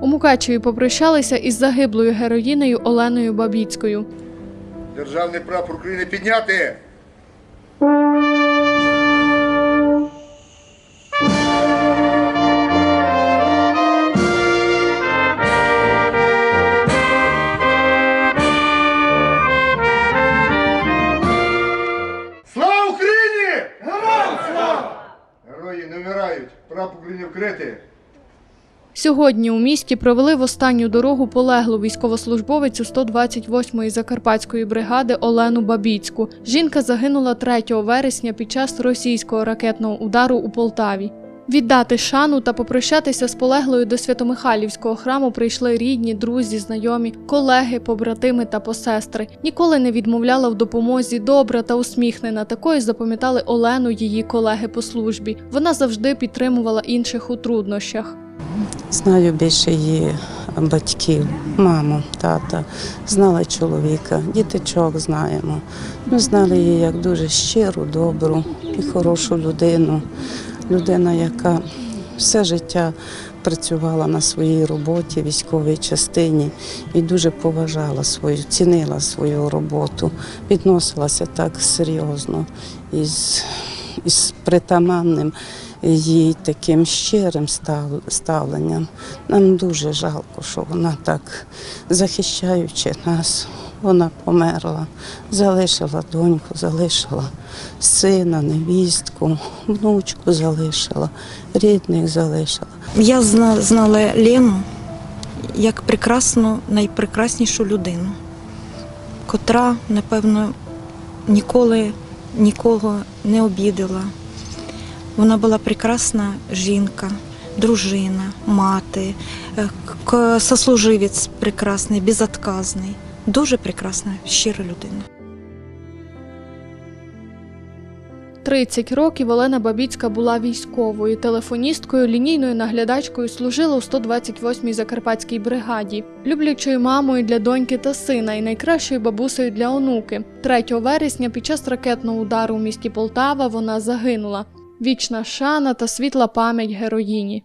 У Мукачеві попрощалися із загиблою героїнею Оленою Бабіцькою. Державний прапор України підняти. Вмирають. Прапор вкрити. Сьогодні у місті провели в останню дорогу полеглу військовослужбовицю 128-ї Закарпатської бригади Олену Бабіцьку. Жінка загинула 3 вересня під час російського ракетного удару у Полтаві. Віддати шану та попрощатися з полеглою до Святомихайлівського храму прийшли рідні, друзі, знайомі, колеги, побратими та посестри. Ніколи не відмовляла в допомозі, добра та усміхнена. Такою запам'ятали Олену її колеги по службі. Вона завжди підтримувала інших у труднощах. Знаю більше її батьків, маму, тата, знала чоловіка, діточок знаємо. Ми знали її як дуже щиру, добру і хорошу людину. Людина, яка все життя працювала на своїй роботі, військовій частині і дуже поважала свою, цінила свою роботу, відносилася так серйозно із, із притаманним їй таким щирим ставленням. Нам дуже жалко, що вона так, захищаючи нас, вона померла, залишила доньку, залишила сина, невістку, внучку залишила, рідних залишила. Я знала Лену як прекрасну, найпрекраснішу людину, котра, напевно, ніколи нікого не обідала. Вона була прекрасна жінка, дружина, мати, е, сослуживець прекрасний, безотказний. Дуже прекрасна, щира людина. 30 років Олена Бабіцька була військовою, телефоністкою, лінійною наглядачкою, служила у 128-й Закарпатській бригаді, люблячою мамою для доньки та сина і найкращою бабусею для онуки. 3 вересня під час ракетного удару у місті Полтава вона загинула. Вічна шана та світла пам'ять героїні.